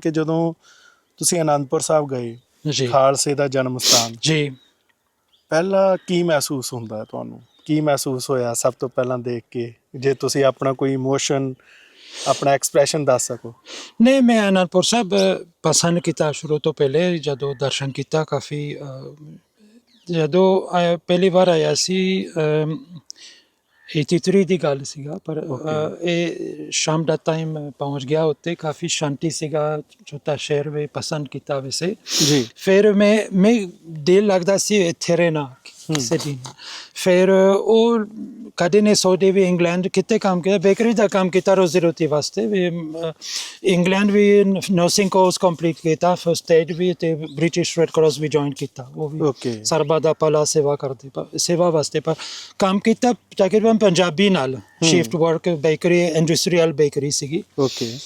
ਕਿ ਜਦੋਂ ਤੁਸੀਂ ਅਨੰਦਪੁਰ ਸਾਹਿਬ ਗਏ ਜੀ। ਖਾਲਸੇ ਦਾ ਜਨਮ ਸਥਾਨ। ਜੀ। ਪਹਿਲਾਂ ਕੀ ਮਹਿਸੂਸ ਹੁੰਦਾ ਤੁਹਾਨੂੰ? ਕੀ ਮਹਿਸੂਸ ਹੋਇਆ ਸਭ ਤੋਂ ਪਹਿਲਾਂ ਦੇਖ ਕੇ? ਜੇ ਤੁਸੀਂ ਆਪਣਾ ਕੋਈ ਇਮੋਸ਼ਨ ਆਪਣਾ ਐਕਸਪ੍ਰੈਸ਼ਨ ਦੱਸ ਸਕੋ। ਨਹੀਂ ਮੈਂ ਅਨੰਦਪੁਰ ਸਾਹਿਬ ਪਸੰਦ ਕੀਤਾ ਸ਼ੁਰੂ ਤੋਂ ਪਹਿਲੇ ਜਦੋਂ ਦਰਸ਼ਨ ਕੀਤਾ ਕਾਫੀ ਜਦੋਂ ਪਹਿਲੀ ਵਾਰ ਆਇਆ ਸੀ 83 ਦੀ ਗੱਲ ਸੀਗਾ ਪਰ ਅ, ਇਹ ਸ਼ਾਮ ਦਾ ਟਾਈਮ ਪਹੁੰਚ ਗਿਆ ਉੱਤੇ ਕਾਫੀ ਸ਼ਾਂਤੀ ਸੀਗਾ ਛੋਟਾ ਸ਼ਹਿਰ ਵੀ ਪਸੰਦ ਕੀਤਾ ਵੈਸੇ। ਜੀ। ਫਿਰ ਮੈਂ ਮੈਂ ਦਿਲ ਲੱਗਦਾ ਸੀ ਇੱਥੇ ਰਹਿਣਾ ਕਿਸੇ ਦਿਨ। ਫਿਰ ਉਹ ਕਦੇ ਨੇ ਸੋਚਦੇ ਵੀ ਇੰਗਲੈਂਡ ਕਿਤੇ ਕੰਮ ਕੀਤਾ ਬੇਕਰੀ ਦਾ ਕੰਮ ਕੀਤਾ ਰੋਜ਼ੀ ਰੋਟੀ ਵਾਸਤੇ ਵੀ ਇੰਗਲੈਂਡ ਵੀ ਨਰਸਿੰਗ ਕੋਰਸ ਕੰਪਲੀਟ ਕੀਤਾ ਫਸਟ ਏਡ ਵੀ ਤੇ ਬ੍ਰਿਟਿਸ਼ ਰੈਡ ਕਰਾਸ ਵੀ ਜੁਆਇਨ ਕੀਤਾ ਉਹ ਵੀ ਸਰਬਾ ਦਾ ਭਲਾ ਸੇਵਾ ਕਰਦੇ ਪਰ ਸੇਵਾ ਵਾਸਤੇ ਪਰ ਕੰਮ ਕੀਤਾ ਤਕਰੀਬਨ ਪੰਜਾਬੀ ਨਾਲ shift work bakery industrial bakery ਸੀਗੀ। ਓਕੇ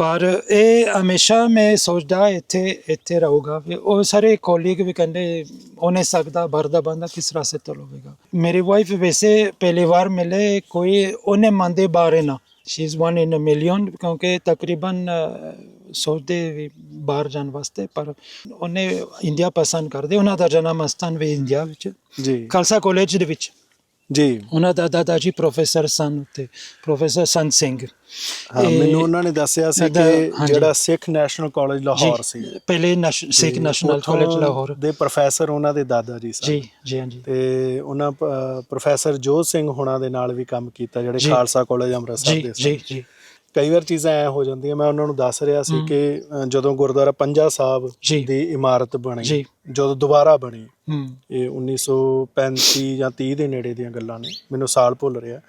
ਪਰ ਇਹ ਹਮੇਸ਼ਾ ਮੈਂ ਸੋਚਦਾ ਇੱਥੇ ਇੱਥੇ ਰਹੂਗਾ। ਵੀ ਉਹ ਸਾਰੇ ਕੋਲੀਗ ਵੀ ਕਹਿੰਦੇ ਉਹਨੇ ਸਕਦਾ ਭਰਦਾ ਬੰਦਾ ਕਿਸ ਰਾਸੇ ਤੋਂ ਲਵੇਗਾ? ਮੇਰੀ ਵਾਈਫ ਵੈਸੇ ਪਹਿਲੀ ਵਾਰ ਮਿਲੇ ਕੋਈ ਉਹਨੇ ਮੰਦੇ ਬਾਰੇ ਨਾ। She is one in a million ਕਿਉਂਕਿ ਤਕਰੀਬਨ ਸੋਚਦੇ ਵੀ ਬਾਹਰ ਜਾਣ ਵਾਸਤੇ ਪਰ ਉਹਨੇ ਇੰਡੀਆ ਪਸੰਦ ਕਰਦੇ। ਉਹਨਾਂ ਦਾ ਜਨਮ ਸਥਾਨ ਵੀ ਇੰਡੀਆ ਵਿੱਚ ਜੀ। ਖਾਲਸਾ ਕਾਲਜ ਦੇ ਵਿੱਚ। ਜੀ। ਉਹਨਾਂ ਦਾ ਦਾਦਾ ਜੀ ਪ੍ਰੋਫੈਸਰ ਸਨ ਉੱਤੇ ਪ੍ਰੋਫੈਸਰ ਸੰਤ ਸਿੰਘ। ਹਾਂ ਮੈਨੂੰ ਉਹਨਾਂ ਨੇ ਦੱਸਿਆ ਸੀ ਕਿ। ਜਿਹੜਾ ਸਿੱਖ ਨੈਸ਼ਨਲ ਕਾਲਜ ਲਾਹੌਰ ਸੀ। ਜੀ ਪਹਿਲੇ ਸਿੱਖ ਤੇ ਨੈਸ਼ਨਲ ਕਾਲਜ ਲਾਹੌਰ। ਦੇ ਪ੍ਰੋਫੈਸਰ ਉਹਨਾਂ ਦੇ ਦਾਦਾ ਜੀ ਸਨ। ਜੀ ਜੀ ਹਾਂਜੀ। ਤੇ ਉਹਨਾਂ ਪ੍ਰੋਫੈਸਰ ਜੋਤ ਸਿੰਘ ਹੁਣਾਂ ਦੇ ਨਾਲ ਵੀ ਕੰਮ ਕੀਤਾ ਜਿਹੜੇ ਜੀ। ਖਾਲਸਾ ਕਾਲਜ ਅੰਮ੍ਰਿਤਸਰ ਜੀ ਦੇ ਜੀ ਸਨ ਜੀ। ਕਈ ਵਾਰ ਚੀਜ਼ਾਂ ਐ ਹੋ ਜਾਂਦੀਆਂ ਮੈਂ ਉਹਨਾਂ ਨੂੰ ਦੱਸ ਰਿਹਾ ਸੀ ਕਿ ਅ, ਜਦੋਂ ਗੁਰਦੁਆਰਾ ਪੰਜਾ ਸਾਹਿਬ ਜੀ। ਦੀ ਇਮਾਰਤ ਬਣੀ ਜੀ। ਜਦੋਂ ਦੁਬਾਰਾ ਬਣੀ ਹੂੰ ਇਹ 1935 ਜਾਂ 30 ਦੇ ਨੇੜੇ ਦੀਆਂ ਗੱਲਾਂ ਨੇ ਮੈਨੂੰ ਸਾਲ ਭੁੱਲ ਰਿਹਾ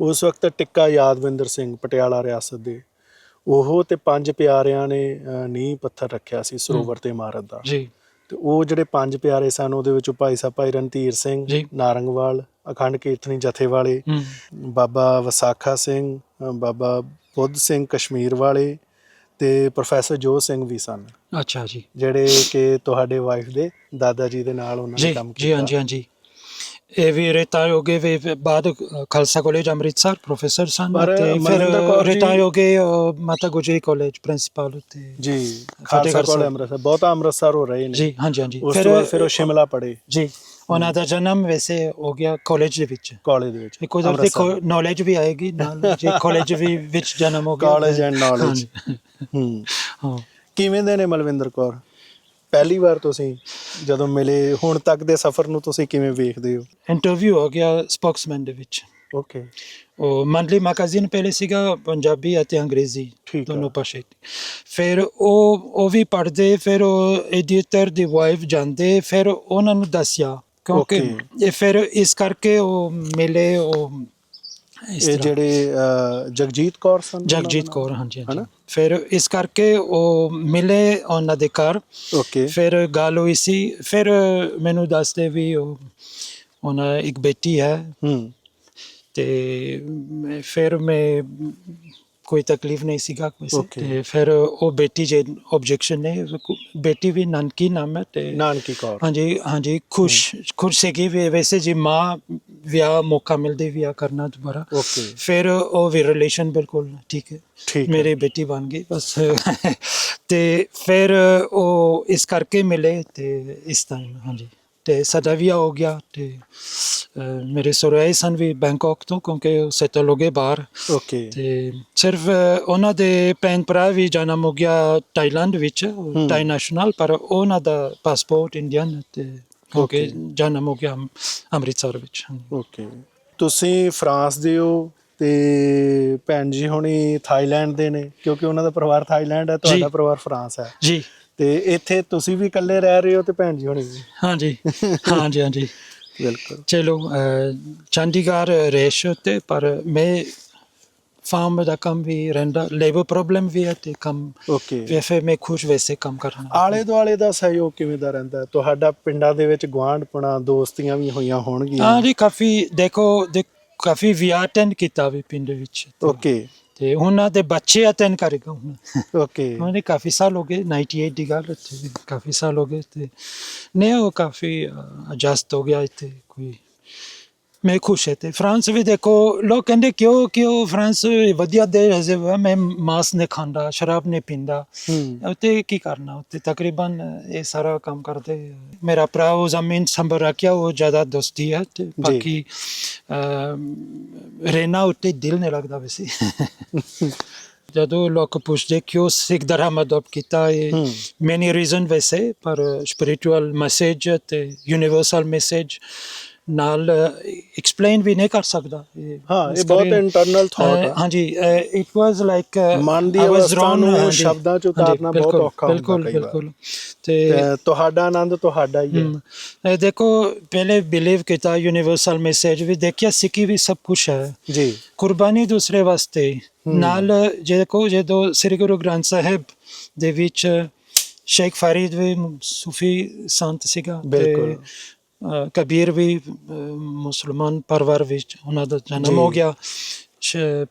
ਉਸ ਵਕਤ ਟਿੱਕਾ ਯਾਦਵਿੰਦਰ ਸਿੰਘ ਪਟਿਆਲਾ ਰਿਆਸਤ ਦੇ ਉਹ ਤੇ ਪੰਜ ਪਿਆਰਿਆਂ ਨੇ ਅ, ਨੀਂਹ ਪੱਥਰ ਰੱਖਿਆ ਸੀ ਸਰੋਵਰ ਤੇ ਇਮਾਰਤ ਦਾ ਜੀ ਤੇ ਉਹ ਜਿਹੜੇ ਪੰਜ ਪਿਆਰੇ ਸਨ ਉਹਦੇ ਵਿੱਚੋਂ ਭਾਈ ਸਾਹਿਬ ਭਾਈ ਰਣਧੀਰ ਸਿੰਘ ਜੀ। ਨਾਰੰਗਵਾਲ ਅਖੰਡ ਕੀਰਤਨੀ ਜਥੇ ਵਾਲੇ ਹੂੰ ਬਾਬਾ ਵਸਾਖਾ ਸਿੰਘ ਅ, ਬਾਬਾ ਬੁੱਧ ਸਿੰਘ ਕਸ਼ਮੀਰ ਵਾਲੇ ਤੇ ਪ੍ਰੋਫੈਸਰ ਜੋਤ ਸਿੰਘ ਵੀ ਸਨ। ਅੱਛਾ ਜੀ। ਜਿਹੜੇ ਕਿ ਤੁਹਾਡੇ ਵਾਈਫ ਦੇ ਦਾਦਾ ਜੀ ਦੇ ਨਾਲ ਉਹਨਾਂ ਨੇ ਜੀ ਕੰਮ ਜੀ ਕੀਤਾ। ਹਾਂਜੀ। ਹਾਂਜੀ ਇਹ ਵੀ ਰਿਟਾਇਰ ਹੋ ਗਏ ਵੀ ਬਾਅਦ ਖਾਲਸਾ ਕਾਲਜ ਅੰਮ੍ਰਿਤਸਰ ਪ੍ਰੋਫੈਸਰ ਸਨ ਤੇ ਫਿਰ ਰਿਟਾਇਰ ਹੋ ਗਏ ਮਾਤਾ ਗੁਜਰੀ ਕਾਲਜ ਪ੍ਰਿੰਸੀਪਲ ਤੇ ਜੀ ਖਾਲਸਾ। ਕਾਲਜ ਅੰਮ੍ਰਿਤਸਰ ਬਹੁਤਾ ਅੰਮ੍ਰਿਤਸਰ ਹੋ ਰਹੇ ਨੇ। ਜੀ ਹਾਂਜੀ ਹਾਂਜੀ। ਬਾਅਦ ਫਿਰ ਉਹ ਸ਼ਿਮਲਾ ਪੜੇ ਜੀ ਉਹਨਾਂ ਦਾ ਜਨਮ ਵੈਸੇ ਹੋ ਗਿਆ ਕਾਲਜ ਦੇ ਵਿੱਚ। ਕਾਲਜ ਦੇ ਵਿੱਚ ਇੱਕ ਉਧਰ ਦੇਖੋ ਨੌਲੇਜ ਵੀ ਆਏਗੀ ਨਾਲ ਜੇ ਕਾਲਜ ਵੀ ਵਿੱਚ ਜਨਮ ਹੋ ਗਿਆ ਕਾਲਜ ਐਂਡ ਨੌਲੇਜ ਹਾਂ। ਕਿਵੇਂ ਦੇ ਨੇ ਮਲਵਿੰਦਰ ਕੌਰ? ਪਹਿਲੀ ਵਾਰ ਤੁਸੀਂ ਜਦੋਂ ਮਿਲੇ ਹੁਣ ਤੱਕ ਦੇ ਸਫ਼ਰ ਨੂੰ ਤੁਸੀਂ ਕਿਵੇਂ ਵੇਖਦੇ ਹੋ ਇੰਟਰਵਿਊ ਹੋ ਗਿਆ ਸਪੋਕਸਮੈਨ ਦੇ ਵਿੱਚ ਓਕੇ ਉਹ ਮੰਥਲੀ ਮੈਗਜ਼ੀਨ ਪਹਿਲੇ ਸੀਗਾ ਪੰਜਾਬੀ ਅਤੇ ਅੰਗਰੇਜ਼ੀ ਠੀਕ ਆ। ਦੋਨੋਂ ਭਾਸ਼ਾ ਫਿਰ ਉਹ ਉਹ ਵੀ ਪੜ੍ਹਦੇ ਫਿਰ ਉਹ ਐਡੀਟਰ ਦੀ ਵਾਈਫ ਜਾਂਦੇ ਫਿਰ ਉਹਨਾਂ ਨੂੰ ਦੱਸਿਆ ਕਿਉਂਕਿ Okay. ਇਹ ਫਿਰ ਇਸ ਕਰਕੇ ਉਹ ਮਿਲੇ ਉਹ ਇਹ ਜਿਹੜੇ ਜਗਜੀਤ ਕੌਰ ਸਨ ਜਗਜੀਤ? ਕੌਰ ਹਾਂਜੀ ਹਾਂਜੀ? ਫਿਰ ਇਸ ਕਰਕੇ ਉਹ ਮਿਲੇ ਉਹਨਾਂ ਦੇ ਘਰ। ਓਕੇ। ਫਿਰ ਗੱਲ ਹੋਈ ਸੀ ਫਿਰ ਮੈਨੂੰ ਦੱਸਦੇ ਵੀ ਉਹ ਉਹਨਾਂ ਇੱਕ ਬੇਟੀ ਹੈ। ਹੂੰ। ਤੇ ਮੈਂ- ਫਿਰ ਮੈਂ ਕੋਈ ਤਕਲੀਫ ਨਹੀਂ ਸੀਗਾ ਕੋਈ ਸੀ Okay. ਤੇ ਫਿਰ ਉਹ ਬੇਟੀ ਜੇ ਆਬਜੈਕਸ਼ਨ ਨੇ ਬੇਟੀ ਵੀ ਨਾਨਕੀ ਨਾਮ ਹੈ ਤੇ ਨਾਨਕੀ ਕੌਰ। ਹਾਂਜੀ ਹਾਂਜੀ ਖੁਸ਼ ਖੁਸ਼ ਸੀਗੀ ਵੀ ਵੈਸੇ ਜੀ ਮਾਂ ਵਿਆਹ ਮੌਕਾ ਮਿਲਦੇ ਵਿਆਹ ਕਰਨਾ ਦੁਬਾਰਾ। ਓਕੇ ਫਿਰ ਉਹ ਵੀ ਰਿਲੇਸ਼ਨ ਬਿਲਕੁਲ ਠੀਕ ਹੈ। ਠੀਕ। ਮੇਰੀ ਬੇਟੀ ਬਣ ਗਈ ਬਸ। ਤੇ ਫਿਰ ਉਹ ਇਸ ਕਰਕੇ ਮਿਲੇ ਤੇ ਇਸ ਟਾਈਮ ਹਾਂਜੀ। ਤੇ ਸਾਡਾ ਵਿਆਹ ਹੋ ਗਿਆ ਤੇ ਮੇਰੇ ਸਹੁਰੇ ਸਨ ਵੀ ਬੈਂਕਾਕ ਤੋਂ ਕਿਉਂਕਿ ਉਹ ਸੈਟਲ ਹੋ ਗਏ ਬਾਹਰ। ਓਕੇ ਤੇ ਸਿਰਫ ਉਹਨਾਂ ਦੇ ਭੈਣ ਭਰਾ ਵੀ ਜਨਮ ਹੋ ਗਿਆ ਟਾਈਲੈਂਡ ਵਿੱਚ ਟਾਈ ਨੈਸ਼ਨਲ ਪਰ ਉਹਨਾਂ ਦਾ ਪਾਸਪੋਰਟ ਇੰਡੀਅਨ ਤੇ Okay. ਜਨਮ ਹੋ ਗਿਆ ਅੰਮ- ਅੰਮ੍ਰਿਤਸਰ ਵਿੱਚ। ਓਕੇ ਤੁਸੀਂ ਫਰਾਂਸ ਦੇ ਹੋ ਤੇ ਭੈਣ ਜੀ ਹੁਣੀ ਥਾਈਲੈਂਡ ਦੇ ਨੇ ਕਿਉਂਕਿ ਉਹਨਾਂ ਦਾ ਪਰਿਵਾਰ ਥਾਈਲੈਂਡ ਹੈ ਤੁਹਾਡਾ। ਪਰਿਵਾਰ ਫਰਾਂਸ ਹੈ। ਜੀ। ਤੇ ਇੱਥੇ ਤੁਸੀਂ ਵੀ ਇਕੱਲੇ ਰਹਿ ਰਹੇ ਹੋ ਤੇ ਭੈਣ ਜੀ ਹੁਣੀ ਵੀ? ਹਾਂਜੀ। ਹਾਂਜੀ ਹਾਂਜੀ। ਬਿਲਕੁਲ। ਚਲੋ ਚੰਡੀਗੜ੍ਹ ਰੇਸ਼ ਤੇ ਪਰ ਮੈਂ ਫਾਰਮ ਦਾ ਕੰਮ ਵੀ ਰਹਿੰਦਾ ਲੇਬਰ ਪ੍ਰੋਬਲਮ ਵੀ ਹੈ ਤੇ ਕੰਮ ਓਕੇ ਵੈਸੇ ਮੈਂ ਖੁਸ਼ ਵੈਸੇ ਕੰਮ ਕਰਨਾ। ਆਲੇ ਦੁਆਲੇ ਦਾ ਸਹਿਯੋਗ ਕਿਵੇਂ ਦਾ ਰਹਿੰਦਾ? ਤੁਹਾਡਾ ਪਿੰਡਾਂ ਦੇ ਵਿੱਚ ਗੁਆਂਢਪਣਾ ਦੋਸਤੀਆਂ ਵੀ ਹੋਈਆਂ ਹੋਣਗੀਆਂ। ਹਾਂ ਜੀ ਕਾਫੀ ਦੇਖੋ ਦੇ ਕਾਫੀ ਵਿਆਹ ਅਟੈਂਡ ਕੀਤਾ ਵੀ ਪਿੰਡ ਵਿੱਚ। ਓਕੇ ਤੇ ਉਹਨਾਂ ਦੇ ਬੱਚੇ ਅਟੈਂਡ ਕਰੇਗਾ ਹੁਣ। ਓਕੇ ਉਹਨੇ ਕਾਫੀ ਸਾਲ ਹੋ ਗਏ 98 ਦੀ ਗੱਲ ਤੇ ਕਾਫੀ ਸਾਲ ਹੋ ਗਏ ਤੇ ਨੇ ਉਹ ਕਾਫੀ ਐਡਜਸਟ ਹੋ ਗਿਆ ਇੱਥੇ ਕੋਈ ਮੈਂ ਖੁਸ਼ ਹਾਂ ਤੇ ਫਰਾਂਸ ਵੀ ਦੇਖੋ ਲੋਕ ਕਹਿੰਦੇ ਕਿਉਂ ਕਿਉਂ ਫਰਾਂਸ ਵਧੀਆ ਦੇਸ਼ ਹੈ? ਮੈਂ ਮਾਸ ਨਹੀਂ ਖਾਂਦਾ ਸ਼ਰਾਬ ਨਹੀਂ ਪੀਂਦਾ। ਹੂੰ। ਉੱਤੇ ਕੀ ਕਰਨਾ? ਉੱਤੇ ਤਕਰੀਬਨ ਇਹ ਸਾਰਾ ਕੰਮ ਕਰਦੇ। ਮੇਰਾ ਭਰਾ ਉਹ ਜ਼ਮੀਨ ਸੰਭਲ ਰੱਖਿਆ ਉਹ ਜ਼ਿਆਦਾ ਦੋਸਤੀ ਹੈ ਤੇ ਬਾਕੀ ਅਮ, ਰਹਿਣਾ ਉੱਤੇ ਦਿਲ ਨਹੀਂ ਲੱਗਦਾ ਵੈਸੇ। ਜਦੋਂ ਲੋਕ ਪੁੱਛਦੇ ਕਿਉਂ ਸਿੱਖ ਧਰਮ ਅਡਾਪਟ ਕੀਤਾ? ਇਹ ਹੂੰ। ਮੈਨੀ ਰੀਜ਼ਨ ਵੈਸੇ ਪਰ ਸਪਿਰਿਚੁਅਲ ਮੈਸੇਜ ਤੇ ਯੂਨੀਵਰਸਲ ਮੈਸੇਜ ਨਾਲ ਐਕਸਪਲੇਨ ਵੀ ਨਹੀਂ ਕਰ ਸਕਦਾ। ਹਾਂ ਇਹ ਬਹੁਤ ਇੰਟਰਨਲ ਥਾਟ ਹੈ ਹਾਂਜੀ ਇਟ ਵਾਸ ਲਾਈਕ ਮਨ ਦੀ ਅਵਸਥਾ ਨੂੰ ਸ਼ਬਦਾਂ 'ਚ ਉਤਾਰਨਾ ਬਹੁਤ ਔਖਾ ਹੁੰਦਾ ਬਿਲਕੁਲ। ਬਿਲਕੁਲ। ਤੇ ਤੁਹਾਡਾ ਆਨੰਦ ਤੁਹਾਡਾ ਹੀ ਹੈ। ਦੇਖੋ ਪਹਿਲੇ ਬਿਲੀਵ ਕੀਤਾ ਯੂਨੀਵਰਸਲ ਮੈਸੇਜ ਵੀ ਦੇਖਿਆ ਸਿੱਖੀ ਵੀ ਸਭ ਕੁਝ ਹੈ। ਜੀ। ਕੁਰਬਾਨੀ ਦੂਸਰੇ ਵਾਸਤੇ। ਨਾਲ ਜੇ ਕੋ ਜਦੋਂ ਸ੍ਰੀ ਗੁਰੂ ਗ੍ਰੰਥ ਸਾਹਿਬ ਦੇ ਵਿੱਚ ਸ਼ੇਖ ਫਰੀਦ ਵੀ ਸੂਫੀ ਸੰਤ ਸੀਗਾ ਤੇ, ਕਬੀਰ ਵੀ ਮੁਸਲਮਾਨ ਪਰਿਵਾਰ ਵਿੱਚ ਉਹਨਾਂ ਦਾ। ਜਨਮ ਹੋ ਗਿਆ।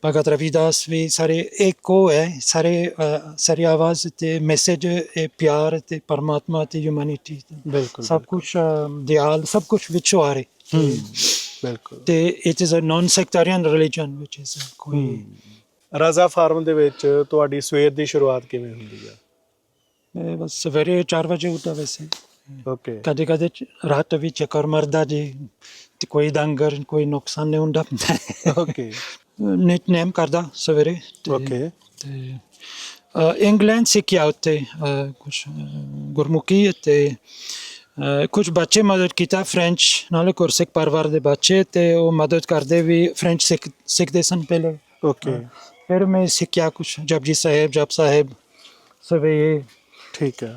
ਭਗਤ ਰਵਿਦਾਸ ਵੀ ਸਾਰੇ ਇੱਕੋ ਹੈ ਸਾਰੇ ਸਾਰੀ ਆਵਾਜ਼ ਤੇ ਮੈਸੇਜ ਇਹ ਪਿਆਰ ਤੇ ਪਰਮਾਤਮਾ ਤੇ ਹਿਊਮੈਨਿਟੀ ਬਿਲਕੁਲ ਸਭ ਕੁਝ ਦਿਆਲ ਸਭ ਕੁਝ ਵਿੱਚੋਂ ਆ ਰਿਹਾ। ਹੂੰ ਬਿਲਕੁਲ। ਤੇ it is a non sectarian religion which is ਕੋਈ ਰਾਜ਼ਾ ਫਾਰਮ ਦੇ ਵਿੱਚ ਤੁਹਾਡੀ ਸਵੇਰ ਦੀ ਸ਼ੁਰੂਆਤ ਕਿਵੇਂ ਹੁੰਦੀ ਆ? ਇਹ ਬਸ ਸਵੇਰੇ 4 ਵਜੇ ਉੱਠਦਾ ਵੈਸੇ। ਓਕੇ ਕਦੇ ਕਦੇ ਚ- ਰਾਤ ਵੀ ਚੱਕਰ ਮਰਦਾ ਜੀ ਤੇ ਕੋਈ ਡੰਗਰ ਕੋਈ ਨੁਕਸਾਨ ਨਹੀਂ ਹੁੰਦਾ। ਓਕੇ ਨਿਤ ਨੇਮ ਕਰਦਾ ਸਵੇਰੇ ਓਕੇ ਤੇ ਇੰਗਲੈਂਡ ਸਿੱਖਿਆ ਉੱਤੇ ਕੁਝ ਗੁਰਮੁਖੀ ਤੇ ਕੁਝ ਬੱਚੇ ਮਦਦ ਕੀਤਾ ਫ੍ਰੈਂਚ ਨਾਲੇ ਗੁਰਸਿੱਖ ਪਰਿਵਾਰ ਦੇ ਬੱਚੇ ਤੇ ਉਹ ਮਦਦ ਕਰਦੇ ਵੀ ਫ੍ਰੈਂਚ ਸਿੱਖ ਸਿੱਖਦੇ ਸਨ ਪਹਿਲੇ। ਓਕੇ ਫਿਰ ਮੈਂ ਸਿੱਖਿਆ ਕੁਝ ਜਪਜੀ ਸਾਹਿਬ ਜਪ ਸਾਹਿਬ ਸਵੇਰੇ। ਠੀਕ ਹੈ।